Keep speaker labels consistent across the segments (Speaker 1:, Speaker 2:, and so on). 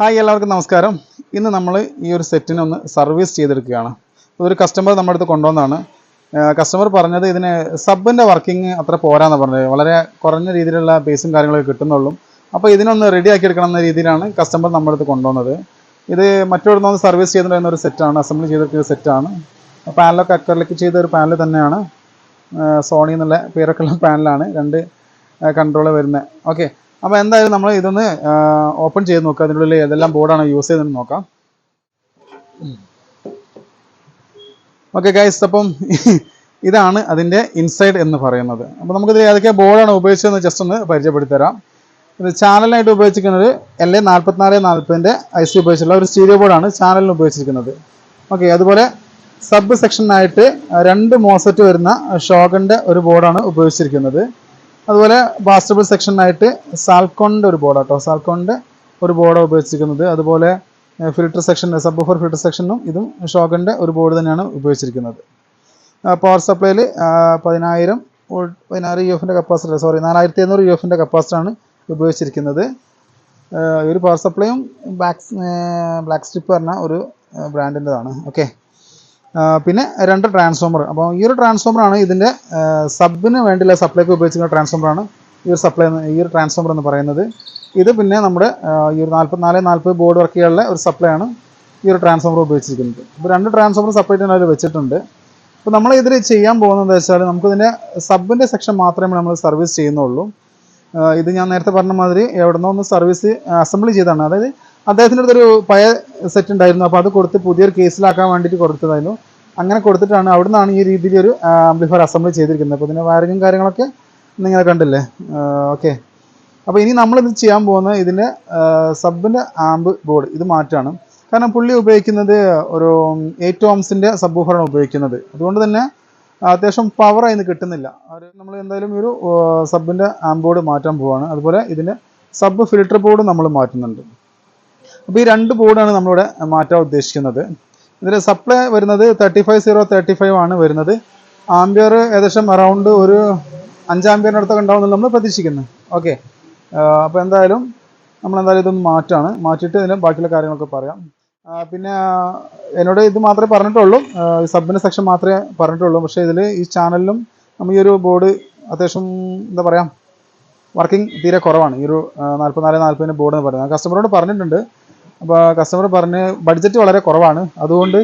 Speaker 1: Hi എല്ലാവർക്കും നമസ്കാരം. ഇന്ന് നമ്മൾ ഈ ഒരു സെറ്റിനെ ഒന്ന് സർവീസ് ചെയ്തെടുക്കുകയാണ്. ഒരു കസ്റ്റമർ നമ്മുടെ അടുത്ത് കൊണ്ടുവന്നതാണ്. കസ്റ്റമർ പറഞ്ഞത് ഇതിന് സബിന്റെ വർക്കിംഗ് അത്ര പോരാന്ന് പറഞ്ഞത്. വളരെ കുറഞ്ഞ രീതിയിലുള്ള ബേസും കാര്യങ്ങളൊക്കെ കിട്ടുന്നുള്ളൂ. അപ്പോൾ ഇതിനൊന്ന് റെഡി ആക്കി എടുക്കണം എന്ന രീതിയിലാണ് കസ്റ്റമർ നമ്മുടെ അടുത്ത് കൊണ്ടുവന്നത്. ഇത് മറ്റൊരു ഒന്ന് സർവീസ് ചെയ്തിട്ടുണ്ടായിരുന്ന ഒരു സെറ്റാണ് അസംബ്ലി ചെയ്തിട്ടുള്ള സെറ്റാണ് പാനലൊക്കെ അക്കറിലേക്ക് ചെയ്ത ഒരു പാനൽ തന്നെയാണ്. സോണി എന്നുള്ള പേരൊക്കെയുള്ള പാനലാണ് രണ്ട് കൺട്രോൾ വരുന്നത്. ഓക്കെ അപ്പോൾ എന്തായാലും നമ്മൾ ഇതൊന്ന് ഓപ്പൺ ചെയ്ത് നോക്കാം. അതിന്റെ ഉള്ളിൽ ഏതെല്ലാം ബോർഡാണ് യൂസ് ചെയ്തതെന്ന് നോക്കാം. ഓക്കെ ഗൈസ് അപ്പം ഇതാണ് അതിന്റെ ഇൻസൈഡ് എന്ന് പറയുന്നത്. അപ്പോൾ നമുക്കിതിൽ ഏതൊക്കെ ബോർഡാണ് ഉപയോഗിച്ചതെന്ന് ജസ്റ്റ് ഒന്ന് പരിചയപ്പെടുത്തി തരാം ഇത് ചാനലിനായിട്ട് ഉപയോഗിച്ചിരിക്കുന്നത് എൽ എ നാൽപ്പത്തിനാല് നാൽപ്പതിന്റെ ഐ സി ഉപയോഗിച്ചുള്ള ഒരു സ്റ്റീരിയോ ബോർഡാണ് ചാനലിന് ഉപയോഗിച്ചിരിക്കുന്നത്. ഓക്കെ അതുപോലെ സബ് സെക്ഷനായിട്ട് രണ്ട് മോസറ്റ് വരുന്ന ഷോഗന്റെ ഒരു ബോർഡാണ് ഉപയോഗിച്ചിരിക്കുന്നത്. അതുപോലെ ബാസ്റ്റബിൾ സെക്ഷനായിട്ട് സാൽക്കോണിന്റെ ഒരു ബോർഡ് കേട്ടോ സാൽക്കോണിന്റെ ഒരു ബോർഡാണ് ഉപയോഗിച്ചിരിക്കുന്നത്. അതുപോലെ filter section sub for filter സെക്ഷനും ഇതും ഷോഗന്റെ ഒരു ബോർഡ് തന്നെയാണ് ഉപയോഗിച്ചിരിക്കുന്നത്. പവർ സപ്ലൈയിൽ പതിനായിരം പതിനായിരം യു എഫിന്റെ കപ്പാസിറ്റർ സോറി നാലായിരത്തി എണ്ണൂറ് യു എഫിന്റെ കപ്പാസിറ്ററാണ് ഉപയോഗിച്ചിരിക്കുന്നത്. ഒരു പവർ സപ്ലൈയും ബ്ലാക്ക് ബ്ലാക്ക് സ്ട്രിപ്പ് പറഞ്ഞ ഒരു ബ്രാൻഡിന്റെതാണ്. ഓക്കെ. പിന്നെ രണ്ട് ട്രാൻസ്ഫോമർ അപ്പോൾ ഈ ഒരു ട്രാൻസ്ഫോമറാണ് ഇതിന്റെ സബിന് വേണ്ടിയുള്ള സപ്ലൈക്ക് ഉപയോഗിച്ചിരുന്ന ട്രാൻസ്ഫോമറാണ് ഈ ഒരു സപ്ലൈ ഈ ഒരു ട്രാൻസ്ഫോമർ എന്ന് പറയുന്നത്. ഇത് പിന്നെ നമ്മുടെ ഈ ഒരു നാൽപ്പത്തിനാല് നാൽപ്പത് ബോർഡ് വർക്ക് ചെയ്യാനുള്ള ഒരു സപ്ലൈ ആണ് ഈ ഒരു ട്രാൻസ്ഫോമർ ഉപയോഗിച്ചിരിക്കുന്നത്. അപ്പോൾ രണ്ട് ട്രാൻസ്ഫോമർ സെപ്പറേറ്റ് അതിൽ വെച്ചിട്ടുണ്ട്. അപ്പോൾ നമ്മൾ ഇതിൽ ചെയ്യാൻ പോകുന്നത് എന്താ വെച്ചാൽ നമുക്കിതിന്റെ സബിന്റെ സെക്ഷൻ മാത്രമേ നമ്മൾ സർവീസ് ചെയ്യുന്നുള്ളൂ. ഇത് ഞാൻ നേരത്തെ പറഞ്ഞ മാതിരി എവിടുന്നോ ഒന്ന് സർവീസ് അസംബിൾ ചെയ്താണ് അതായത് അദ്ദേഹത്തിന്റെ അടുത്തൊരു പഴയ സെറ്റ് ഉണ്ടായിരുന്നു. അപ്പോൾ അത് കൊടുത്ത് പുതിയൊരു കേസിലാക്കാൻ വേണ്ടിയിട്ട് കൊടുത്തതായിരുന്നു. അങ്ങനെ കൊടുത്തിട്ടാണ് അവിടെ നിന്നാണ് ഈ രീതിയിൽ ഒരു ആംപ്ലിഫയർ അസംബ്ലി ചെയ്തിരിക്കുന്നത്. അപ്പോൾ ഇതിന്റെ വയറിങ്ങും കാര്യങ്ങളൊക്കെ നിങ്ങൾ കണ്ടില്ലേ? ഓക്കെ അപ്പോൾ ഇനി നമ്മളിത് ചെയ്യാൻ പോകുന്നത് ഇതിന്റെ സബിന്റെ ആംബ് ബോർഡ് ഇത് മാറ്റാണ്. കാരണം പുള്ളി ഉപയോഗിക്കുന്നത് ഒരു എയ്റ്റ് ഓംസിന്റെ സബ് ഉപയോഗിക്കുന്നത്. അതുകൊണ്ട് തന്നെ അത്യാവശ്യം പവർ അതിന് കിട്ടുന്നില്ല. നമ്മൾ എന്തായാലും ഒരു സബിന്റെ ബോർഡ് മാറ്റാൻ പോവാണ്. അതുപോലെ ഇതിന്റെ സബ് ഫിൽട്ടർ ബോർഡ് നമ്മൾ മാറ്റുന്നുണ്ട്. അപ്പോൾ ഈ രണ്ട് ബോർഡാണ് നമ്മളിവിടെ മാറ്റാൻ ഉദ്ദേശിക്കുന്നത്. ഇതിന്റെ സപ്ലൈ വരുന്നത് thirty five zero thirty five ആണ് വരുന്നത്. ആംബിയർ ഏകദേശം അറൗണ്ട് ഒരു അഞ്ചാംബിയറിന്റെ അടുത്തൊക്കെ ഉണ്ടാവുമെന്ന് നമ്മൾ പ്രതീക്ഷിക്കുന്നു. ഓക്കെ അപ്പോൾ എന്തായാലും നമ്മൾ എന്തായാലും ഇതൊന്ന് മാറ്റാണ്. മാറ്റിയിട്ട് ഇതിന്റെ ബാക്കിയുള്ള കാര്യങ്ങളൊക്കെ പറയാം. പിന്നെ എന്നോട് ഇത് മാത്രമേ പറഞ്ഞിട്ടുള്ളൂ. സബിന്റെ സെക്ഷൻ മാത്രമേ പറഞ്ഞിട്ടുള്ളൂ. പക്ഷേ ഇതിൽ ഈ ചാനലിലും നമ്മൾ ഈ ഒരു ബോർഡ് അത്യാവശ്യം എന്താ പറയുക വർക്കിംഗ് തീരെ കുറവാണ്. ഈ ഒരു നാൽപ്പത്തിനാല് നാൽപ്പതിന് ബോർഡ് എന്ന് പറയുന്നത്. കസ്റ്റമറോട് പറഞ്ഞിട്ടുണ്ട്. അപ്പോൾ കസ്റ്റമർ പറഞ്ഞ് ബഡ്ജറ്റ് വളരെ കുറവാണ്. അതുകൊണ്ട്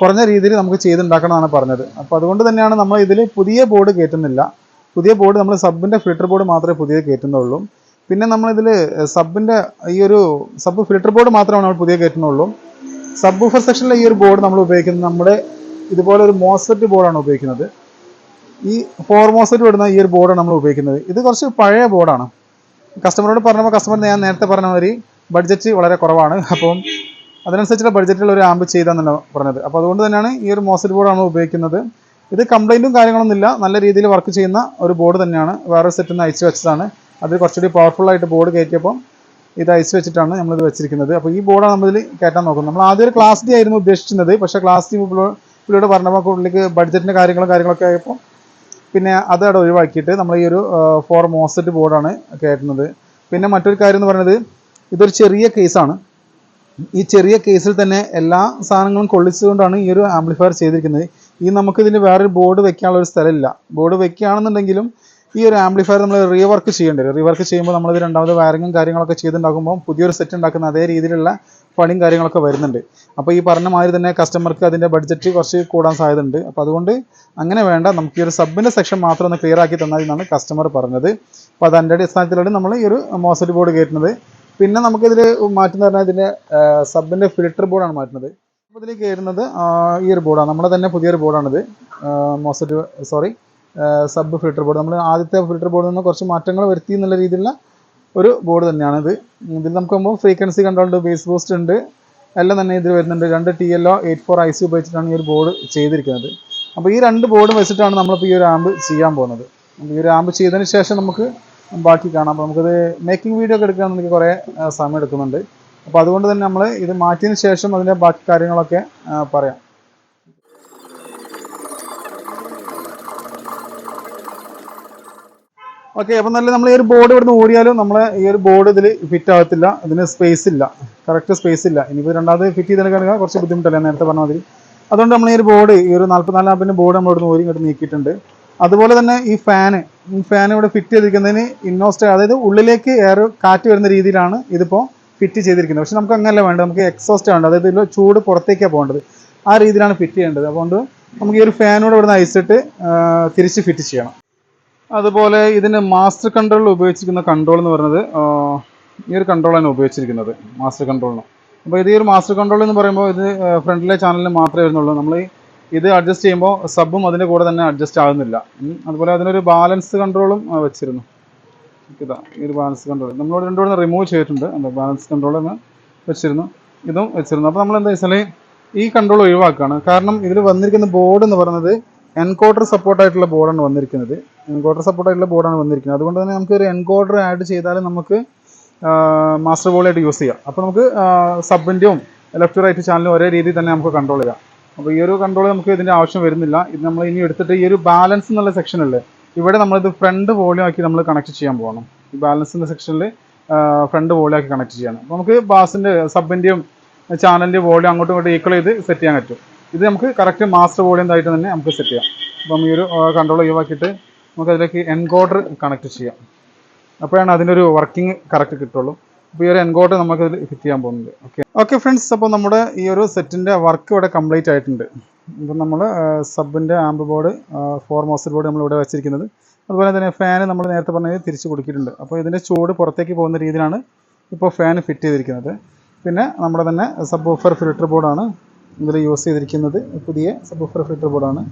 Speaker 1: കുറഞ്ഞ രീതിയിൽ നമുക്ക് ചെയ്തുണ്ടാക്കണമെന്നാണ് പറഞ്ഞത്. അപ്പോൾ അതുകൊണ്ട് തന്നെയാണ് നമ്മൾ ഇതിൽ പുതിയ ബോർഡ് കയറ്റുന്നില്ല. പുതിയ ബോർഡ് നമ്മൾ സബിന്റെ ഫിൽട്ടർ ബോർഡ് മാത്രമേ പുതിയ കയറ്റുന്നുള്ളൂ. പിന്നെ നമ്മളിതിൽ സബിന്റെ ഈ ഒരു സബ് ഫിൽട്ടർ ബോർഡ് മാത്രമാണ് നമ്മൾ പുതിയ കയറ്റുന്നുള്ളൂ. സബ് ഊഫർ സെക്ഷനിലെ ഈ ഒരു ബോർഡ് നമ്മൾ ഉപയോഗിക്കുന്നത് നമ്മുടെ ഇതുപോലെ ഒരു മോസറ്റ് ബോർഡാണ് ഉപയോഗിക്കുന്നത്. ഈ ഫോർ മോസറ്റ് വിടുന്ന ഈ ഒരു ബോർഡാണ് നമ്മൾ ഉപയോഗിക്കുന്നത്. ഇത് കുറച്ച് പഴയ ബോർഡാണ് കസ്റ്റമറോട് പറഞ്ഞപ്പോൾ കസ്റ്റമർ ഞാൻ നേരത്തെ പറഞ്ഞ മാതിരി ബഡ്ജറ്റ് വളരെ കുറവാണ്. അപ്പം അതിനനുസരിച്ചുള്ള ബഡ്ജറ്റിൽ ഒരു ആംബ് ചെയ്താന്നാണ് പറഞ്ഞത് അപ്പോൾ അതുകൊണ്ട് തന്നെയാണ് ഈ ഒരു മോസറ്റ് ബോർഡാണ് ഉപയോഗിക്കുന്നത്. ഇത് കംപ്ലൈന്റും കാര്യങ്ങളൊന്നും ഇല്ല. നല്ല രീതിയിൽ വർക്ക് ചെയ്യുന്ന ഒരു ബോർഡ് തന്നെയാണ്. വേറെ സെറ്റിൽ നിന്ന് അയച്ചു വെച്ചതാണ്. അത് കുറച്ചുകൂടി പവർഫുൾ ആയിട്ട് ബോർഡ് കയറ്റിയപ്പം ഇത് അയച്ചു വെച്ചിട്ടാണ് നമ്മളിത് വെച്ചിരിക്കുന്നത്. അപ്പോൾ ഈ ബോർഡാണ് നമ്മളിതിൽ കയറ്റാൻ നോക്കുന്നത്. നമ്മൾ ആദ്യം ഒരു ക്ലാസ് ഡി ആയിരുന്നു ഉദ്ദേശിച്ചിരുന്നത്. പക്ഷേ ക്ലാസ് ഡി പുള്ളിയോട് പറഞ്ഞപ്പോൾ പുള്ളിക്ക് ബഡ്ജറ്റിന്റെ കാര്യങ്ങളും കാര്യങ്ങളൊക്കെ ആയപ്പോൾ പിന്നെ അത് അവിടെ ഒഴിവാക്കിയിട്ട് നമ്മൾ ഈ ഒരു ഫോർ മോസറ്റ് ബോർഡാണ് കയറ്റുന്നത്. പിന്നെ മറ്റൊരു കാര്യം എന്ന് പറയുന്നത് ഇതൊരു ചെറിയ കേസാണ്. ഈ ചെറിയ കേസിൽ തന്നെ എല്ലാ സാധനങ്ങളും കൊള്ളിച്ചുകൊണ്ടാണ് ഈ ഒരു ആംപ്ലിഫയർ ചെയ്തിരിക്കുന്നത്. ഈ നമുക്ക് ഇതിന് വേറൊരു ബോർഡ് വെക്കാനുള്ള ഒരു സ്ഥലമില്ല. ബോർഡ് വെക്കുകയാണെന്നുണ്ടെങ്കിലും ഈ ഒരു ആംപ്ലിഫയർ നമ്മൾ റീവർക്ക് ചെയ്യേണ്ടി വരും. റീവർക്ക് ചെയ്യുമ്പോൾ നമ്മളിത് രണ്ടാമത് വയറിങ്ങും കാര്യങ്ങളൊക്കെ ചെയ്തുണ്ടാക്കുമ്പോൾ പുതിയൊരു സെറ്റ് ഉണ്ടാക്കുന്ന അതേ രീതിയിലുള്ള പണിയും കാര്യങ്ങളൊക്കെ വരുന്നുണ്ട്. അപ്പോൾ ഈ പറഞ്ഞ മാതിരി തന്നെ കസ്റ്റമർക്ക് അതിന്റെ ബഡ്ജറ്റ് കുറച്ച് കൂടാൻ സാധ്യതയുണ്ട്. അപ്പോൾ അതുകൊണ്ട് അങ്ങനെ വേണ്ട. നമുക്ക് ഈ ഒരു സബിന്റെ സെക്ഷൻ മാത്രം ഒന്ന് ക്ലിയർ ആക്കി തന്നാൽ എന്നാണ് കസ്റ്റമർ പറഞ്ഞത്. അപ്പോൾ അത് അതിന്റെ അടിസ്ഥാനത്തിലാണ് നമ്മൾ ഈ ഒരു മോസറ്റ് ബോർഡ് കയറ്റുന്നത്. പിന്നെ നമുക്കിതിൽ മാറ്റുന്ന പറഞ്ഞാൽ ഇതിന്റെ സബിന്റെ ഫിൽറ്റർ ബോർഡാണ് മാറ്റുന്നത്. അപ്പോൾ ഇതിലേക്ക് വരുന്നത് ഈ ഒരു ബോർഡാണ് നമ്മുടെ തന്നെ പുതിയൊരു ബോർഡാണിത് mosfet sorry sub filter board നമ്മൾ ആദ്യത്തെ ഫിൽറ്റർ ബോർഡിൽ നിന്ന് കുറച്ച് മാറ്റങ്ങൾ വരുത്തി എന്നുള്ള രീതിയിലുള്ള ഒരു ബോർഡ് തന്നെയാണിത്. ഇതിൽ നമുക്ക് നോക്കുമ്പോൾ ഫ്രീക്വൻസി കൺട്രോൾണ്ട് ബേസ് ബൂസ്റ്റ് ഉണ്ട്. എല്ലാം തന്നെ ഇതിൽ വരുന്നുണ്ട്. രണ്ട് T L O eight four I C ഉപയോഗിച്ചിട്ടാണ് ഈ ഒരു ബോർഡ് ചെയ്തിരിക്കുന്നത്. അപ്പോൾ ഈ രണ്ട് ബോർഡ് വെച്ചിട്ടാണ് നമ്മളിപ്പോൾ ഈ ഒരു ആമ്പ് ചെയ്യാൻ പോകുന്നത്. അപ്പോൾ ഈ ഒരു ആമ്പ് ചെയ്തതിന് ശേഷം നമുക്ക് ബാക്കി കാണാം. അപ്പോൾ നമുക്കത് മേക്കിംഗ് വീഡിയോ ഒക്കെ എടുക്കുകയാണെന്നുണ്ടെങ്കിൽ കുറേ സമയം എടുക്കുന്നുണ്ട് അപ്പോൾ അതുകൊണ്ട് തന്നെ നമ്മൾ ഇത് മാറ്റിയതിന് ശേഷം അതിന്റെ ബാക്കി കാര്യങ്ങളൊക്കെ പറയാം. ഓക്കെ അപ്പം നല്ല നമ്മൾ ഈ ഒരു ബോർഡ് ഇവിടുന്ന് ഓടിയാലും നമ്മൾ ഈ ഒരു ബോർഡ് ഇതിൽ ഫിറ്റ് ആകത്തില്ല. ഇതിന് സ്പേസ് ഇല്ല. കറക്റ്റ് സ്പേസ് ഇല്ല. ഇനിയിപ്പോൾ രണ്ടാമത് ഫിറ്റ് ചെയ്തെടുക്കാൻ കുറച്ച് ബുദ്ധിമുട്ടല്ലേ? നേരത്തെ പറഞ്ഞ മാതിരി. അതുകൊണ്ട് നമ്മൾ ഈ ഒരു ബോർഡ് ഈ ഒരു നാൽപ്പത്തിനാല് ആമ്പിന്റെ ബോർഡ് നമ്മൾ ഇവിടുന്ന് ഓരി ഇങ്ങോട്ട് നീക്കിയിട്ടുണ്ട്. അതുപോലെ തന്നെ ഈ ഫാന് ഈ ഫാൻ ഇവിടെ ഫിറ്റ് ചെയ്തിരിക്കുന്നതിന് ഇന്നോസ്റ്റ് അതായത് ഉള്ളിലേക്ക് എയർ കാറ്റ് വരുന്ന രീതിയിലാണ് ഇതിപ്പോൾ ഫിറ്റ് ചെയ്തിരിക്കുന്നത്. പക്ഷെ നമുക്ക് അങ്ങനെയല്ല വേണ്ടത്. നമുക്ക് എക്സോസ്റ്റ് ആണ്. അതായത് ഇതിൽ ചൂട് പുറത്തേക്കാണ് പോകേണ്ടത്. ആ രീതിയിലാണ് ഫിറ്റ് ചെയ്യേണ്ടത്. അതുകൊണ്ട് നമുക്ക് ഈ ഒരു ഫാനോട് ഇവിടുന്ന് അയച്ചിട്ട് തിരിച്ച് ഫിറ്റ് ചെയ്യണം. അതുപോലെ ഇതിന് മാസ്റ്റർ കൺട്രോളിൽ ഉപയോഗിച്ചിരിക്കുന്ന കൺട്രോൾ എന്ന് പറയുന്നത് ഈ ഒരു കൺട്രോളാണ് ഉപയോഗിച്ചിരിക്കുന്നത്. മാസ്റ്റർ കൺട്രോളിന് അപ്പോൾ ഇത് ഈ ഒരു മാസ്റ്റർ കൺട്രോൾ എന്ന് പറയുമ്പോൾ ഇത് ഫ്രണ്ടിലെ ചാനലിൽ മാത്രമേ വരുന്നുള്ളൂ. നമ്മൾ ഇത് അഡ്ജസ്റ്റ് ചെയ്യുമ്പോൾ സബും അതിന്റെ കൂടെ തന്നെ അഡ്ജസ്റ്റ് ആകുന്നില്ല അതുപോലെ അതിനൊരു ബാലൻസ് കൺട്രോളും വെച്ചിരുന്നു. ഇതാ ഈ ഒരു ബാലൻസ് കൺട്രോൾ നമ്മളോട് രണ്ടുകൂടെ റിമൂവ് ചെയ്തിട്ടുണ്ട്. എന്താ ബാലൻസ് കൺട്രോൾ എന്ന് വെച്ചിരുന്നു. ഇതും വെച്ചിരുന്നു. അപ്പോൾ നമ്മൾ എന്താ വെച്ചാൽ ഈ കൺട്രോൾ ഒഴിവാക്കുകയാണ് കാരണം ഇതിൽ വന്നിരിക്കുന്ന ബോർഡ് എന്ന് പറയുന്നത് എൻകോഡർ സപ്പോർട്ടായിട്ടുള്ള ബോർഡാണ് വന്നിരിക്കുന്നത്. എൻകോഡർ സപ്പോർട്ടായിട്ടുള്ള ബോർഡാണ് വന്നിരിക്കുന്നത്. അതുകൊണ്ട് തന്നെ നമുക്ക് ഒരു എൻകോഡർ ആഡ് ചെയ്താൽ നമുക്ക് മാസ്റ്റർ ബോളായിട്ട് യൂസ് ചെയ്യാം. അപ്പോൾ നമുക്ക് സബിന്റെയും ലെഫ്റ്റ് റൈറ്റ് ചാനലും ഒരേ രീതിയിൽ തന്നെ നമുക്ക് കൺട്രോൾ ചെയ്യാം. അപ്പോൾ ഈ ഒരു കൺട്രോൾ നമുക്ക് ഇതിന്റെ ആവശ്യം വരുന്നില്ല. ഇത് നമ്മൾ ഇനി എടുത്തിട്ട് ഈ ഒരു ബാലൻസ് എന്നുള്ള സെക്ഷനല്ലേ ഇവിടെ നമ്മളിത് ഫ്രണ്ട് വോളിയം ആക്കി നമ്മൾ കണക്ട് ചെയ്യാൻ പോകണം. ഈ ബാലൻസ് എന്ന സെക്ഷനിൽ ഫ്രണ്ട് വോളിയം ആക്കി കണക്ട് ചെയ്യണം. അപ്പോൾ നമുക്ക് ബാസിന്റെ സബിന്റെയും ചാനലിന്റെ വോളിയം അങ്ങോട്ടും ഇങ്ങോട്ടും ഈക്വൽ ചെയ്ത് സെറ്റ് ചെയ്യാൻ പറ്റും. ഇത് നമുക്ക് കറക്റ്റ് മാസ്റ്റർ വോളിയം ആയിട്ട് തന്നെ നമുക്ക് സെറ്റ് ചെയ്യാം. അപ്പം ഈ ഒരു കൺട്രോൾ ഒഴിവാക്കിയിട്ട് നമുക്ക് അതിലേക്ക് എൻകോഡർ കണക്ട് ചെയ്യാം. അപ്പോഴാണ് അതിന്റെ ഒരു വർക്കിംഗ് കറക്റ്റ് കിട്ടുള്ളൂ. അപ്പോൾ ഈ ഒരു എൻകോട്ട് നമുക്ക് ഫിറ്റ് ചെയ്യാൻ പോകുന്നുണ്ട്. ഓക്കെ ഓക്കെ ഫ്രണ്ട്സ് അപ്പോൾ നമ്മുടെ ഈ ഒരു സെറ്റിന്റെ വർക്ക് ഇവിടെ കംപ്ലീറ്റ് ആയിട്ടുണ്ട്. ഇപ്പം നമ്മൾ സബിന്റെ amp board for mosfet board നമ്മൾ ഇവിടെ വെച്ചിരിക്കുന്നത്. അതുപോലെ തന്നെ ഫാൻ നമ്മൾ നേരത്തെ പറഞ്ഞത് തിരിച്ച് കൊടുക്കിയിട്ടുണ്ട്. അപ്പോൾ ഇതിന്റെ ചൂട് പുറത്തേക്ക് പോകുന്ന രീതിയിലാണ് ഇപ്പോൾ ഫാൻ ഫിറ്റ് ചെയ്തിരിക്കുന്നത്. പിന്നെ നമ്മുടെ തന്നെ സബ് ഓഫർ ഫിൽറ്റർ ബോർഡാണ് ഇതിൽ യൂസ് ചെയ്തിരിക്കുന്നത്. പുതിയ സബ് ഓഫർ ഫിൽറ്റർ ബോർഡാണ്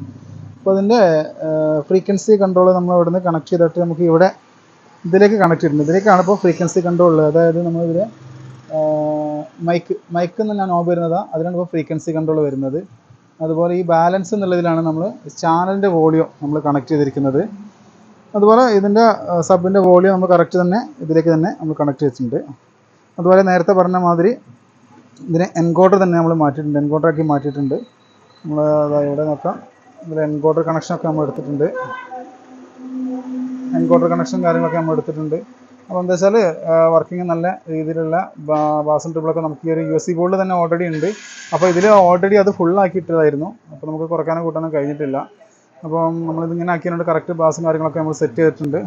Speaker 1: അപ്പോൾ അതിന്റെ ഫ്രീക്വൻസി കൺട്രോൾ നമ്മൾ ഇവിടുന്ന് കണക്ട് ചെയ്തിട്ട് നമുക്ക് ഇവിടെ ഇതിലേക്ക് കണക്ട് ചെയ്തിട്ടുണ്ട്. ഇതിലേക്കാണ് ഇപ്പോൾ ഫ്രീക്വൻസി കൺട്രോൾ ഉള്ളത്. അതായത് നമ്മളിതിൽ മൈക്ക് മൈക്ക് എന്ന് ഞാൻ നോബ് വരുന്നതാണ് അതിലാണ് ഇപ്പോൾ ഫ്രീക്വൻസി കൺട്രോൾ വരുന്നത്. അതുപോലെ ഈ ബാലൻസ് എന്നുള്ളതിലാണ് നമ്മൾ ചാനലിന്റെ വോളിയം നമ്മൾ കണക്ട് ചെയ്തിരിക്കുന്നത്. അതുപോലെ ഇതിന്റെ സബിന്റെ വോളിയം നമ്മൾ കറക്റ്റ് തന്നെ ഇതിലേക്ക് തന്നെ നമ്മൾ കണക്ട് ചെയ്തിട്ടുണ്ട്. അതുപോലെ നേരത്തെ പറഞ്ഞ മാതിരി ഇതിനെ എൻകോഡർ തന്നെ നമ്മൾ മാറ്റിയിട്ടുണ്ട്. എൻകോഡർ ആക്കി മാറ്റിയിട്ടുണ്ട്. നമ്മൾ ഇവിടെ നോക്കാം. ഇതിൽ എൻകോഡർ കണക്ഷനൊക്കെ നമ്മൾ എടുത്തിട്ടുണ്ട്. എൻകോഡർ കണക്ഷൻ കാര്യങ്ങളൊക്കെ നമ്മൾ എടുത്തിട്ടുണ്ട്. അപ്പോൾ എന്താ വെച്ചാൽ വർക്കിംഗ് നല്ല രീതിയിലുള്ള ബാസും ട്രിബിളൊക്കെ നമുക്ക് ഈ ഒരു യു എസ് സി ബോർഡിൽ തന്നെ ഓൾറെഡി ഉണ്ട്. അപ്പോൾ ഇതിൽ ഓൾറെഡി അത് ഫുള്ളാക്കി ഇട്ടതായിരുന്നു അപ്പോൾ നമുക്ക് കുറക്കാനോ കൂട്ടാനോ കഴിഞ്ഞിട്ടില്ല. അപ്പം നമ്മളിതിങ്ങനെ ആക്കിയതുകൊണ്ട് കറക്റ്റ് ബാസും കാര്യങ്ങളൊക്കെ നമ്മൾ സെറ്റ് ചെയ്തിട്ടുണ്ട്.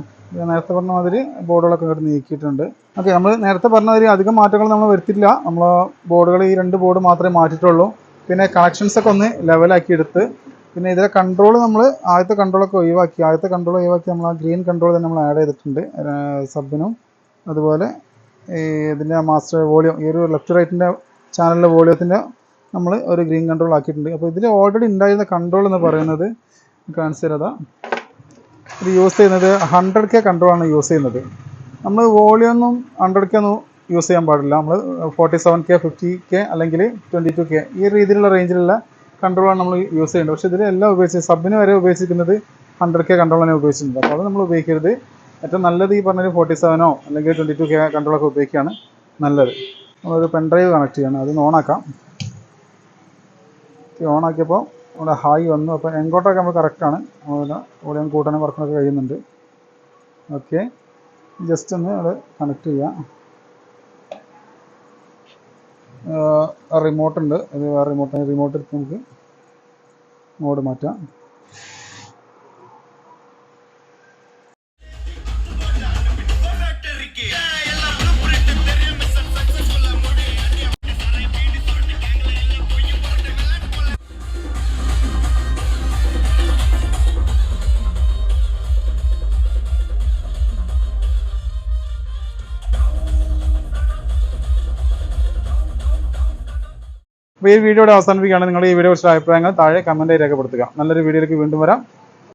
Speaker 1: നേരത്തെ പറഞ്ഞ മാതിരി ബോർഡുകളൊക്കെ ഇങ്ങോട്ട് നീക്കിയിട്ടുണ്ട്. ഓക്കെ നമ്മൾ നേരത്തെ പറഞ്ഞ മാതിരി അധികം മാറ്റങ്ങൾ നമ്മൾ വരുത്തില്ല നമ്മൾ ബോർഡുകൾ ഈ രണ്ട് ബോർഡ് മാത്രമേ മാറ്റിയിട്ടുള്ളൂ. പിന്നെ കണക്ഷൻസൊക്കെ ഒന്ന് ലെവലാക്കി എടുത്ത് പിന്നെ ഇതിലെ കൺട്രോൾ നമ്മൾ ആദ്യത്തെ കൺട്രോളൊക്കെ ഒഴിവാക്കി. ആദ്യത്തെ കൺട്രോൾ ഒഴിവാക്കി നമ്മൾ ആ ഗ്രീൻ കൺട്രോൾ തന്നെ നമ്മൾ ആഡ് ചെയ്തിട്ടുണ്ട് സബിനും. അതുപോലെ ഇതിന്റെ മാസ്റ്റർ വോളിയം ഈ ഒരു ലെഫ്റ്റ് റൈറ്റിന്റെ ചാനലിലെ വോളിയത്തിന്റെ നമ്മൾ ഒരു ഗ്രീൻ കൺട്രോൾ ആക്കിയിട്ടുണ്ട്. അപ്പോൾ ഇതിൽ ഓൾറെഡി ഉണ്ടായിരുന്ന കൺട്രോൾ എന്ന് പറയുന്നത് കാണിച്ചു ഇത് യൂസ് ചെയ്യുന്നത് ഹൺഡ്രഡ് കെ കൺട്രോളാണ് യൂസ് ചെയ്യുന്നത്. നമ്മൾ വോളിയം ഒന്നും ഹൺഡ്രഡ് കെ ഒന്നും യൂസ് ചെയ്യാൻ പാടില്ല. നമ്മൾ forty seven K fifty K അല്ലെങ്കിൽ ട്വന്റി ടു കെ ഈ രീതിയിലുള്ള റേഞ്ചിലുള്ള കൺട്രോളാണ് നമ്മൾ യൂസ് ചെയ്യേണ്ടത്. പക്ഷേ ഇതിലെല്ലാം ഉപയോഗിച്ച് സബിന് വരെ ഉപയോഗിച്ചിരിക്കുന്നത് ഹൺഡ്രഡ് കെ കൺട്രോൾ തന്നെ ഉപയോഗിച്ചിട്ടുണ്ട്. അപ്പോൾ അത് നമ്മൾ ഉപയോഗിക്കരുത്. ഏറ്റവും നല്ലത് ഈ പറഞ്ഞൊരു ഫോർട്ടി സെവനോ അല്ലെങ്കിൽ ട്വന്റി ടു കെ കൺട്രോളൊക്കെ ഉപയോഗിക്കുകയാണ് നല്ലത്. നമ്മളൊരു പെൻഡ്രൈവ് കണക്ട് ചെയ്യണം. അത് ഓണാക്കാം. ഓണാക്കിയപ്പോൾ നമ്മുടെ ഹായ് വന്നു. അപ്പോൾ എങ്കോട്ടൊക്കെ നമ്മൾ കറക്റ്റാണ് അതുപോലെ വോളിയം കൂട്ടാനും വർക്കിനൊക്കെ കഴിയുന്നുണ്ട്. ഓക്കെ ജസ്റ്റ് ഒന്ന് അത് കണക്ട് ചെയ്യാം. റിമോട്ട് ഉണ്ട്. ഇത് വേറെ റിമോട്ട് റിമോട്ട് എടുത്ത് നമുക്ക് മോഡ് മാറ്റാം. അപ്പോൾ ഈ വീഡിയോയുടെ അവസാനിപ്പിക്കുകയാണ് നിങ്ങളുടെ ഈ വീഡിയോ കുറിച്ചുള്ള അഭിപ്രായങ്ങൾ താഴെ കമന്റായി രേഖപ്പെടുത്തുക. നല്ലൊരു വീഡിയോയിലേക്ക് വീണ്ടും വരാം.